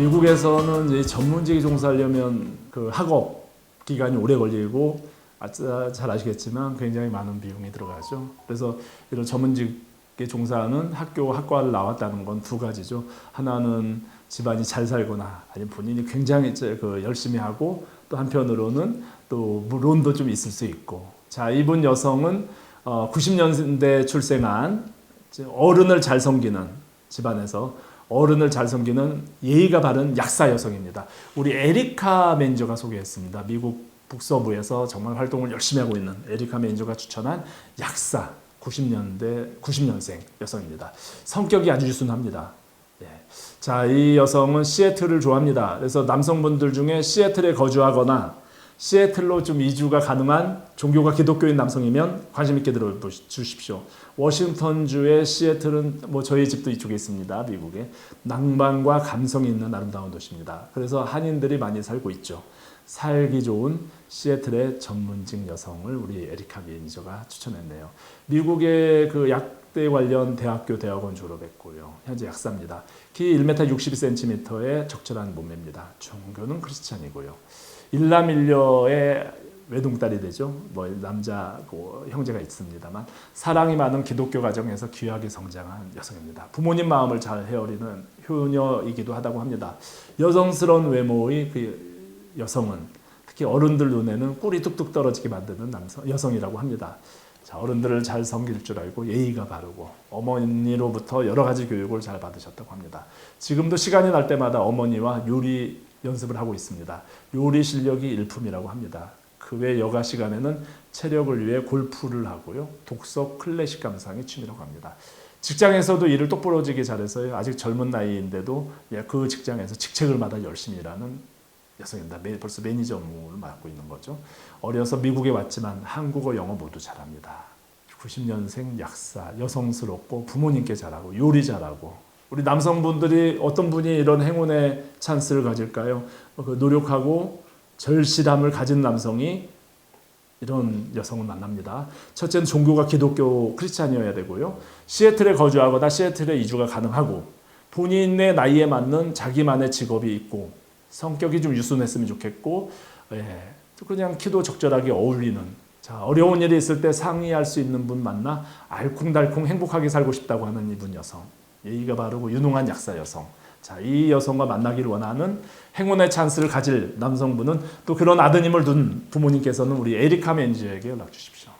미국에서는 이 전문직에 종사하려면 그 학업 기간이 오래 걸리고 아, 잘 아시겠지만 굉장히 많은 비용이 들어가죠. 그래서 이런 전문직에 종사하는 학교 학과를 나왔다는 건 두 가지죠. 하나는 집안이 잘 살거나 아니면 본인이 굉장히 그 열심히 하고 또 한편으로는 또 론도 좀 있을 수 있고 자 이분 여성은 어, 90년대 출생한 이제 어른을 잘 섬기는 집안에서 어른을 잘 섬기는 예의가 바른 약사 여성입니다. 우리 에리카 맨저가 소개했습니다. 미국 북서부에서 정말 활동을 열심히 하고 있는 에리카 맨저가 추천한 약사 90년대 90년생 여성입니다. 성격이 아주 유순합니다. 예. 자, 이 여성은 시애틀을 좋아합니다. 그래서 남성분들 중에 시애틀에 거주하거나 시애틀로 좀 이주가 가능한 종교가 기독교인 남성이면 관심 있게 들어주십시오. 워싱턴주의 시애틀은 뭐 저희 집도 이쪽에 있습니다. 미국에 낭만과 감성이 있는 아름다운 도시입니다. 그래서 한인들이 많이 살고 있죠. 살기 좋은 시애틀의 전문직 여성을 우리 에리카 매니저가 추천했네요. 미국의 그 약대 관련 대학교 대학원 졸업했고요. 현재 약사입니다. 키 1m 62cm의 적절한 몸매입니다. 종교는 크리스찬이고요. 일남일녀의 외동딸이 되죠. 뭐 남자 그 형제가 있습니다만 사랑이 많은 기독교 가정에서 귀하게 성장한 여성입니다. 부모님 마음을 잘 헤아리는 효녀이기도 하다고 합니다. 여성스러운 외모의 그 여성은 특히 어른들 눈에는 꿀이 뚝뚝 떨어지게 만드는 남성 여성이라고 합니다. 자, 어른들을 잘 섬길 줄 알고 예의가 바르고 어머니로부터 여러 가지 교육을 잘 받으셨다고 합니다. 지금도 시간이 날 때마다 어머니와 요리 연습을 하고 있습니다. 요리 실력이 일품이라고 합니다. 그 외 여가 시간에는 체력을 위해 골프를 하고요. 독서 클래식 감상이 취미라고 합니다. 직장에서도 일을 똑부러지게 잘해서요. 아직 젊은 나이인데도 예, 그 직장에서 직책을 마다 열심히 일하는 여성입니다. 매- 벌써 매니저 업무를 맡고 있는 거죠. 어려서 미국에 왔지만 한국어, 영어 모두 잘합니다. 90년생 약사, 여성스럽고 부모님께 잘하고 요리 잘하고 우리 남성분들이 어떤 분이 이런 행운의 찬스를 가질까요? 어, 그 노력하고 절실함을 가진 남성이 이런 여성을 만납니다. 첫째는 종교가 기독교 크리스찬이어야 되고요. 시애틀에 거주하거나 시애틀에 이주가 가능하고 본인의 나이에 맞는 자기만의 직업이 있고 성격이 좀 유순했으면 좋겠고 예, 그냥 키도 적절하게 어울리는 자 어려운 일이 있을 때 상의할 수 있는 분 만나 알콩달콩 행복하게 살고 싶다고 하는 이분 여성 예의가 바르고 유능한 약사 여성 자 이 여성과 만나기를 원하는 행운의 찬스를 가질 남성분은 또 그런 아드님을 둔 부모님께서는 우리 에리카 맨지에게 연락 주십시오.